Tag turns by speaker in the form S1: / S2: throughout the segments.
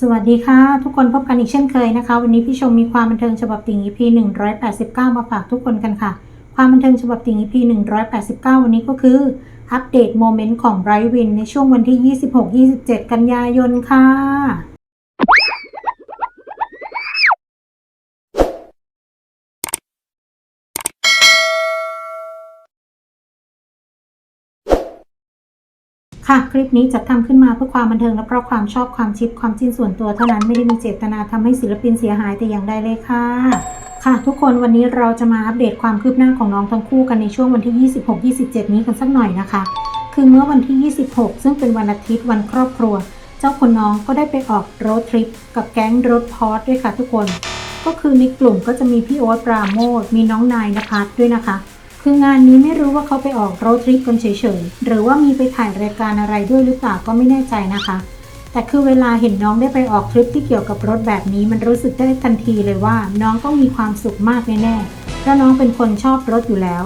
S1: สวัสดีค่ะ ทุกคนพบกันอีกเช่นเคยนะคะ วันนี้พี่ชมมีความบันเทิงฉบับติ่ง EP 189 มาฝากทุกคนกันค่ะ ความบันเทิงฉบับติ่ง EP 189 วันนี้ก็คือ อัปเดตโมเมนต์ของไบรท์วินในช่วงวันที่ 26-27 กันยายนค่ะ ค่ะ คลิปนี้จัดทำขึ้นมาเพื่อความบันเทิงและเพราะความชอบความชิปความจิ้นส่วนตัวเท่านั้นไม่ได้มีเจตนาทำให้ศิลปินเสียหายแต่อย่างใดเลยค่ะ ค่ะ ทุกคนวันนี้เราจะมาอัปเดตความคืบหน้าของน้องทั้งคู่กันในช่วงวันที่ 26-27 นี้กันสักหน่อยนะคะ คือเมื่อวันที่ 26 ซึ่งเป็นวันอาทิตย์วันครอบครัว เจ้าคนน้องก็ได้ไปออกโรดทริปกับแก๊งรถพอร์ตด้วยค่ะทุกคน ก็คือในกลุ่มก็จะมีพี่โอ๊ตปราโมทมีน้องนายนภัสด้วยนะคะ คืองานนี้ไม่รู้ว่าเขาไปออกโรดทริปกันเฉยๆ หรือว่ามีไปถ่ายรายการอะไรด้วยหรือเปล่าก็ไม่แน่ใจนะคะ แต่คือเวลาเห็นน้องได้ไปออกทริปที่เกี่ยวกับรถแบบนี้ มันรู้สึกได้ทันทีเลยว่า น้องต้องมีความสุขมากแน่ๆเพราะน้องเป็นคนชอบรถอยู่แล้ว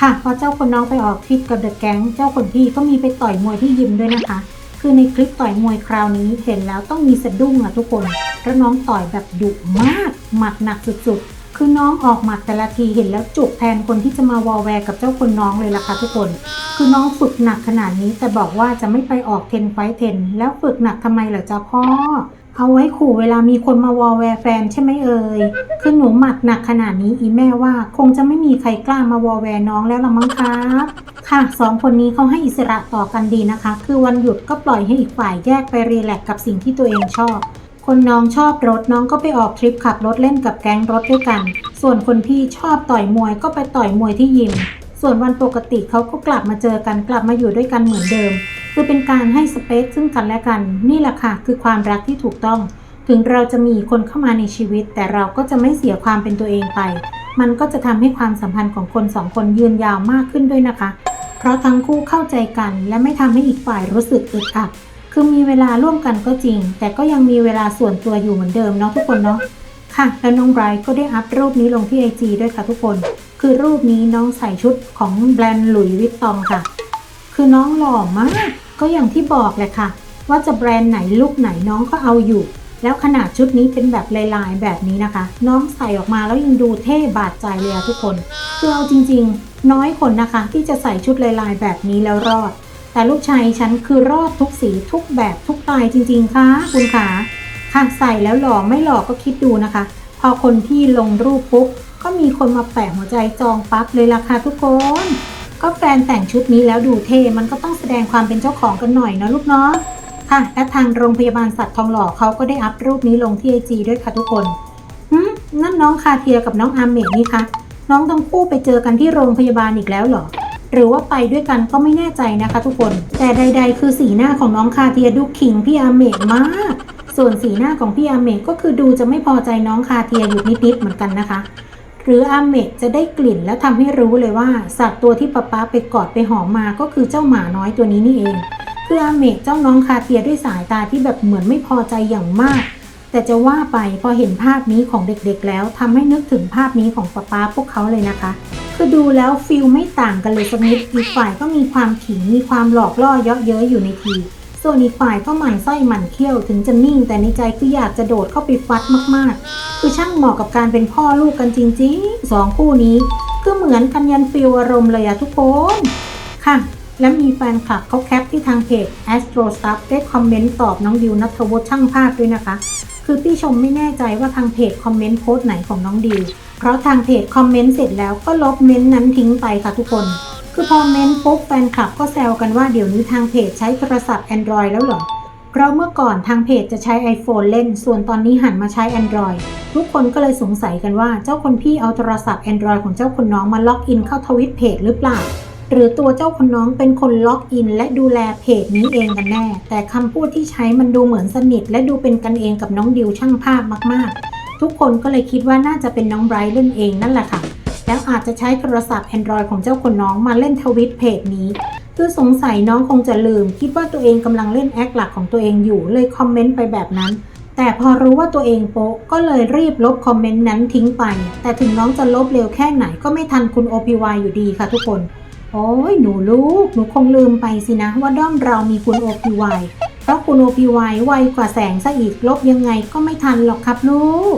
S1: ค่ะพอเจ้าคนน้องไปออกทริปกับเดอะแก๊งเจ้าคนพี่ก็มีไปต่อยมวยที่ยิมด้วยนะคะ คือในคลิปต่อยมวยคราวนี้เห็นแล้วต้องมีสะดุ้งอะทุกคนเพราะน้องต่อยแบบดุมากหมัดหนักสุดๆ คือน้องออกหมัดแต่ละทีเห็นแล้วจุกแทนคนที่จะมาวอลแวร์กับเจ้าคนน้องเลยล่ะค่ะทุกคน คือน้องฝึกหนักขนาดนี้แต่บอกว่าจะไม่ไปออกเทนไฟเทนแล้วฝึกหนักทำไมเหรอจ๊ะพ่อ เอาไว้ขู่เวลามีคนมาวอลแวร์แฟนใช่ไหมเอ่ย คือหนูหมัดหนักขนาดนี้อีแม่ว่า คงจะไม่มีใครกล้ามาวอลแวร์น้องแล้วละมั้งครับค่ะสองคนนี้เขาให้อิสระต่อกันดีนะคะ คือวันหยุดก็ปล่อยให้อีกฝ่ายแยกไปรีแลกกับสิ่งที่ตัวเองชอบ คนน้องชอบรถน้องก็ไปออกทริปขับรถเล่นกับแก๊งรถด้วยกัน ส่วนคนพี่ชอบต่อยมวยก็ไปต่อยมวยที่ยิม ส่วนวันปกติเขาก็กลับมาเจอกันกลับมาอยู่ด้วยกันเหมือนเดิม คือเป็นการให้สเปซซึ่งกันและกัน นี่แหละค่ะคือความรักที่ถูกต้อง ถึงเราจะมีคนเข้ามาในชีวิต แต่เราก็จะไม่เสียความเป็นตัวเองไป มันก็จะทำให้ความสัมพันธ์ของคนสองคนยืนยาวมากขึ้นด้วยนะคะ เพราะทั้งคู่เข้าใจกัน และไม่ทำให้อีกฝ่ายรู้สึกอึดอัด คือมีเวลาร่วมกันก็จริง แต่ก็ยังมีเวลาส่วนตัวอยู่เหมือนเดิมเนาะทุกคนเนาะค่ะ แล้วน้องไบรท์ก็ได้อัพรูปนี้ลงที่ไอจด้วยค่ะทุกคน คือรูปนี้น้องใส่ชุดของแบรนด์หลุยส์วิตตองค่ะ คือน้องหล่อมาก ก็อย่างที่บอกแหละค่ะ ว่าจะแบรนด์ไหนลุคไหนน้องก็เอาอยู่ แล้วขนาดชุดนี้เป็นแบบลายๆแบบนี้นะคะ น้องใส่ออกมาแล้วยังดูเท่บาดใจเลยทุกคน คือเอาจริง ๆ น้อยคนนะคะ ที่จะใส่ชุดลายๆแบบนี้แล้วรอด แต่ลูกชายฉันคือรอดทุกสีทุกแบบทุกลายจริงๆค่ะคุณขาค่ะใส่แล้วหล่อไม่หล่อก็คิดดูนะคะ พอคนพี่ลงรูปปุ๊บก็มีคนมาแปะหัวใจจองปั๊บเลยล่ะค่ะทุกคน ก็แฟนแต่งชุดนี้แล้วดูเท่มันก็ต้องแสดงความเป็นเจ้าของกันหน่อยนะลูกเนาะค่ะและทางโรงพยาบาลสัตว์ทองหล่อเขาก็ได้อัพรูปนี้ลงที่ไอจีด้วยค่ะทุกคนหืมนั่นน้องคาเทียกับน้องอาร์เมกนี่คะน้องทั้งคู่ไปเจอกันที่โรงพยาบาลอีกแล้วเหรอ หรือว่าไปด้วยกันก็ไม่แน่ใจนะคะทุกคน แต่ใด ๆ คือสีหน้าของน้องคาเทียดูขิงพี่อาเมกมาก ส่วนสีหน้าของพี่อาเมกก็คือดูจะไม่พอใจน้องคาเทียอยู่นิดๆเหมือนกันนะคะ หรืออาเมกจะได้กลิ่นและทำให้รู้เลยว่าสัตว์ตัวที่ป๊าป๊าไปกอดไปหอมมาก็คือเจ้าหมาน้อยตัวนี้นี่เองคืออาเมกเจ้าน้องคาเทียด้วยสายตาที่แบบเหมือนไม่พอใจอย่างมาก แต่จะว่าไปพอเห็นภาพนี้ของเด็กๆ แล้วทำให้นึกถึงภาพนี้ของป๊าป๊าพวกเขาเลยนะคะ คือดูแล้วฟิลไม่ต่างกันเลยสักนิดอีกฝ่ายก็มีความขิงมีความหลอกล่อเยาะเย้ยอยู่ในทีส่วนอีกฝ่ายก็หมั่นไส้หมั่นเคี้ยวถึงจะนิ่ง แต่ในใจคืออยากจะโดดเข้าไปฟัดมากๆ คือช่างเหมาะกับการเป็นพ่อลูกกันจริงๆสองคู่นี้คือเหมือนกันยันฟิลอารมณ์เลยอะทุกคนค่ะ และมีแฟนคลับเขาแคปที่ทางเพจ Astro Stuff ได้คอมเมนต์ตอบน้องดิวนัทวุฒิช่างภาพด้วยนะคะ คือพี่ชมไม่แน่ใจว่าทางเพจคอมเมนต์โพสต์ไหนของน้องดิว เพราะทางเพจคอมเมนต์เสร็จแล้วก็ลบเมนต์นั้นทิ้งไปค่ะทุกคน คือพอเมนต์ปุ๊บแฟนคลับก็แซวกันว่าเดี๋ยวนี้ทางเพจใช้โทรศัพท์ Android แล้วเหรอเพราะเมื่อก่อนทางเพจจะใช้ iPhone เล่น ส่วนตอนนี้หันมาใช้ Android ทุกคนก็เลยสงสัยกันว่าเจ้าคนพี่เอาโทรศัพท์ Android ของเจ้าคนน้องมาล็อกอินเข้าทวิตเพจหรือเปล่า หรือตัวเจ้าคนน้องเป็นคนล็อกอิน และดูแลเพจนี้เองกันแน่ แต่คำพูดที่ใช้มันดูเหมือนสนิท และดูเป็นกันเองกับน้องดิวช่างภาพมากๆ ทุกคนก็เลยคิดว่าน่าจะเป็นน้องไบรท์เล่นเองนั่นแหละค่ะ แล้วอาจจะใช้โทรศัพท์ Android ของเจ้าคนน้องมาเล่นทวิตเพจนี้ คือสงสัยน้องคงจะลืม คิดว่าตัวเองกำลังเล่นแอคหลักของตัวเองอยู่เลยคอมเมนต์ไปแบบนั้นแต่พอรู้ว่าตัวเองโป๊ะก็เลยรีบลบคอมเมนต์นั้นทิ้งไป แต่ถึงน้องจะลบเร็วแค่ไหนก็ไม่ทันคุณ OPY อยู่ดีค่ะทุกคน โอ้ยหนูลูก หนูคงลืมไปสินะ ว่าด้อมเรามีคุณ OPY เพราะคุณโอพีไวไวกว่าแสงซะอีกลบยังไงก็ไม่ทันหรอกครับลูก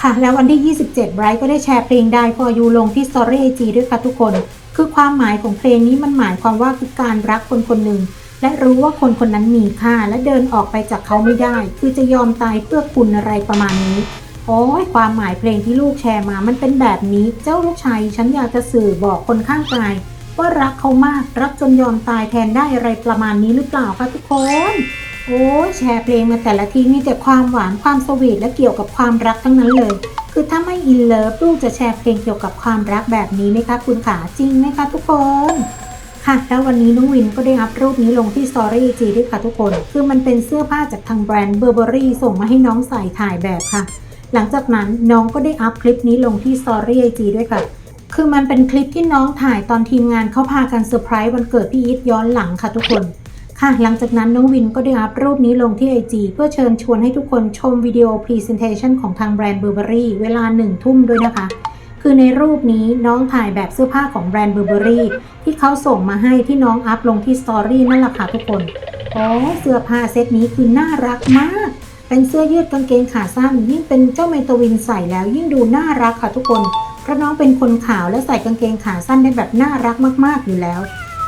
S1: ค่ะ แล้ววันที่ 27ไบรท์ก็ได้แชร์เพลงได้พอยูลงที่ Story IG ด้วยค่ะทุกคน คือความหมายของเพลงนี้มันหมายความว่าคือการรักคนคนหนึ่งและรู้ว่าคนคนนั้นมีค่าและเดินออกไปจากเขาไม่ได้ คือจะยอมตายเพื่อคุณอะไรประมาณนี้โอ้ยความหมายเพลงที่ลูกแชร์มามันเป็นแบบนี้ เจ้าลูกชายฉันอยากจะสื่อบอกคนข้างกาย ว่ารักเขามากรักจนยอมตายแทนได้อะไรประมาณนี้หรือเปล่าคะทุกคน โอ้แชร์เพลงมาแต่ละทีมีแต่ความหวานความสวีทและเกี่ยวกับความรักทั้งนั้นเลย คือถ้าไม่อินเลิฟลูกจะแชร์เพลงเกี่ยวกับความรักแบบนี้ไหมคะคุณขาจริงไหมคะทุกคนค่ะแล้ววันนี้น้องวินก็ได้อัพรูปนี้ลงที่ Story IG ด้วยค่ะทุกคน คือมันเป็นเสื้อผ้าจากทางแบรนด์ Burberry ส่งมาให้น้องใส่ถ่ายแบบค่ะ หลังจากนั้นน้องก็ได้อัพคลิปนี้ลงที่ Story IG ด้วยค่ะ คือมันเป็นคลิปที่น้องถ่ายตอนทีมงานเขาพากันเซอร์ไพรส์วันเกิดพี่อีทย้อนหลังค่ะทุกคน ค่ะ หลังจากนั้นน้องวินก็ได้อัพรูปนี้ลงที่ IG เพื่อเชิญชวนให้ทุกคนชมวิดีโอพรีเซนเทชันของทางแบรนด์ Burberry เวลาหนึ่งทุ่มด้วยนะคะ คือในรูปนี้น้องถ่ายแบบเสื้อผ้าของแบรนด์ Burberry ที่เขาส่งมาให้ที่น้องอัพลงที่สตอรี่นั่นแหละค่ะทุกคนโอ้เสื้อผ้าเซตนี้คือน่ารักมาก เป็นเสื้อยืดกางเกงขาสั้นยิ่งเป็นเจ้าเมตวินใส่แล้วยิ่งดูน่ารักค่ะทุกคน เพราะน้องเป็นคนขาวและใส่กางเกงขาสั้นได้แบบน่ารักมากๆอยู่แล้ว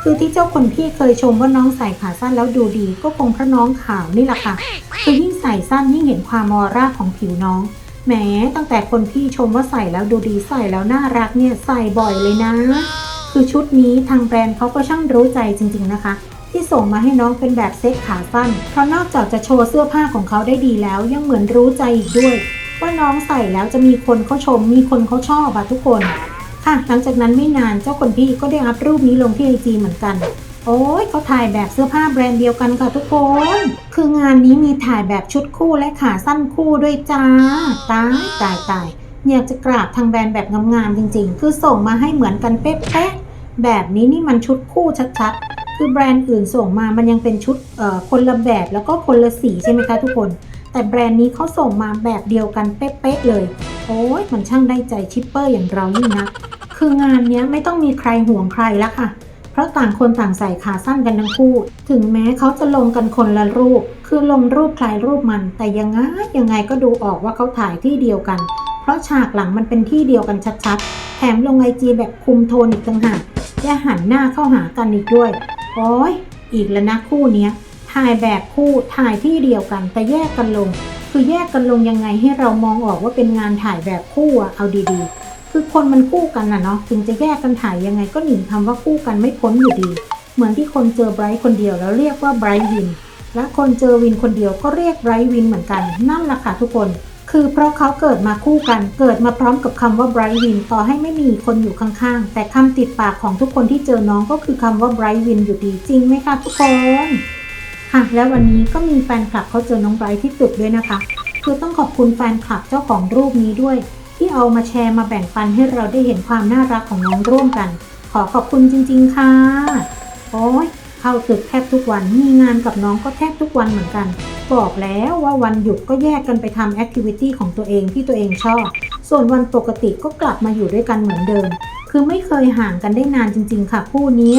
S1: คือที่เจ้าคนพี่เคยชมว่าน้องใส่ขาสั้นแล้วดูดี ก็คงเพราะน้องขาวนี่แหละค่ะคือยิ่งใส่สั้นยิ่งเห็นความออร่าของผิวน้องแหมตั้งแต่คนพี่ชมว่าใส่แล้วดูดีใส่แล้วน่ารักเนี่ยใส่บ่อยเลยนะ คือชุดนี้ทางแบรนด์เขาก็ช่างรู้ใจจริง ๆนะคะ ที่ส่งมาให้น้องเป็นแบบเซ็ตขาสั้นเพราะนอกจากจะโชว์เสื้อผ้าของเขาได้ดีแล้วยังเหมือนรู้ใจอีกด้วย ว่าน้องใส่แล้วจะมีคนเขาชม มีคนเขาชอบอะทุกคน ค่ะ หลังจากนั้นไม่นานเจ้าคนพี่ก็ได้อัพรูปนี้ลงที่ไอจีเหมือนกัน โอ้ยเขาถ่ายแบบเสื้อผ้าแบรนด์เดียวกันค่ะทุกคน คืองานนี้มีถ่ายแบบชุดคู่และขาสั้นคู่ด้วยจ้า ตายตายตายอยากจะกราบทางแบรนด์แบบงามๆจริงๆ คือส่งมาให้เหมือนกันเป๊ะๆแบบนี้นี่มันชุดคู่ชัดๆ คือแบรนด์อื่นส่งมามันยังเป็นชุดเอ่อคนละแบบแล้วก็คนละสีใช่ไหมคะทุกคน แต่แบรนด์นี้เขาส่งมาแบบเดียวกันเป๊ะๆเลย โอ้ยมันช่างได้ใจชิปเปอร์อย่างเรายิ่งนะคืองานนี้ไม่ต้องมีใครห่วงใครละค่ะ เพราะต่างคนต่างใส่ขาสั้นกันทั้งคู่ ถึงแม้เขาจะลงกันคนละรูป คือลงรูปใครรูปมัน แต่ยังไงยังไงก็ดูออกว่าเขาถ่ายที่เดียวกัน เพราะฉากหลังมันเป็นที่เดียวกันชัดๆ แถมลงไอจีแบบคุมโทนอีกต่างหากและหันหน้าเข้าหากันอีกด้วย โอ้ยอีกแล้วนะคู่เนี้ย ถ่ายแบบคู่ถ่ายที่เดียวกัน แต่แยกกันลง คือแยกกันลงยังไงให้เรามองออกว่าเป็นงานถ่ายแบบคู่อะเอาดีๆ คือคนมันคู่กันนะเนาะถึงจะแยกกันถ่ายยังไงก็หนีคำว่าคู่กันไม่พ้นอยู่ดี เหมือนที่คนเจอไบรท์คนเดียวแล้วเรียกว่าไบรท์วิน และคนเจอวินคนเดียวก็เรียกไบรท์วินเหมือนกัน นั่นแหละค่ะทุกคนคือเพราะเขาเกิดมาคู่กัน เกิดมาพร้อมกับคำว่าไบรท์วินต่อให้ไม่มีคนอยู่ข้างๆ แต่คำติดปากของทุกคนที่เจอน้องก็คือคำว่าไบรท์วินอยู่ดีจริงไหมคะทุกคน ค่ะแล้ววันนี้ก็มีแฟนคลับเขาเจอน้องไบรท์ที่ตึกด้วยนะคะ คือต้องขอบคุณแฟนคลับเจ้าของรูปนี้ด้วย ที่เอามาแชร์มาแบ่งปันให้เราได้เห็นความน่ารักของน้องร่วมกัน ขอขอบคุณจริง ๆ ค่ะ โอ้ยเข้าตึกแทบทุกวันมีงานกับน้องก็แทบทุกวันเหมือนกัน บอกแล้วว่าวันหยุดก็แยกกันไปทำแอคทิวิตี้ของตัวเองที่ตัวเองชอบ ส่วนวันปกติก็กลับมาอยู่ด้วยกันเหมือนเดิม คือไม่เคยห่างกันได้นานจริง ๆ ค่ะคู่นี้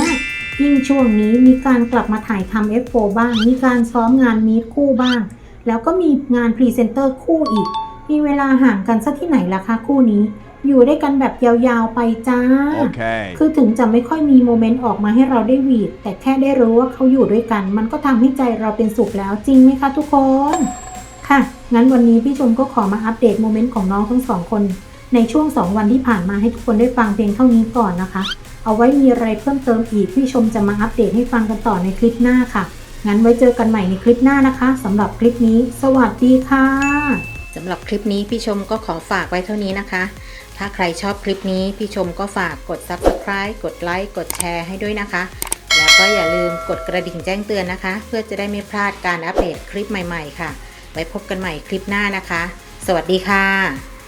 S1: ยยิ่งช่วงนี้มีการกลับมาถ่ายทำ F4 บ้าง มีการซ้อมงานมีดคู่บ้าง แล้วก็มีงานพรีเซนเตอร์คู่อีก มีเวลาห่างกันสักที่ไหนล่ะคะคู่นี้ อยู่ด้วยกันแบบยาวๆไปจ้า
S2: Okay.
S1: คือถึงจะไม่ค่อยมีโมเมนต์ออกมาให้เราได้หวีด แต่แค่ได้รู้ว่าเขาอยู่ด้วยกัน มันก็ทำให้ใจเราเป็นสุขแล้วจริงไหมคะทุกคน ค่ะ งั้นวันนี้พี่ชมก็ขอมาอัปเดตโมเมนต์ของน้องทั้งสองคนในช่วง 2 วันที่ผ่านมาให้ทุกคนได้ฟังเพียงเท่านี้ก่อนนะคะ เอาไว้มีอะไรเพิ่มเติมอีกพี่ชมจะมาอัปเดตให้ฟังกันต่อในคลิปหน้าค่ะ งั้นไว้เจอกันใหม่ในคลิปหน้านะคะสำหรับคลิปนี้ สวัสดีค่ะ
S3: สำหรับคลิปนี้พี่ชมก็ขอฝากไว้เท่านี้นะคะ ถ้าใครชอบคลิปนี้พี่ชมก็ฝากกด subscribe กดไลค์กดแชร์ให้ด้วยนะคะ แล้วก็อย่าลืมกดกระดิ่งแจ้งเตือนนะคะ เพื่อจะได้ไม่พลาดการอัปเดตคลิปใหม่ๆ ค่ะ ไว้พบกันใหม่คลิปหน้านะคะ สวัสดีค่ะ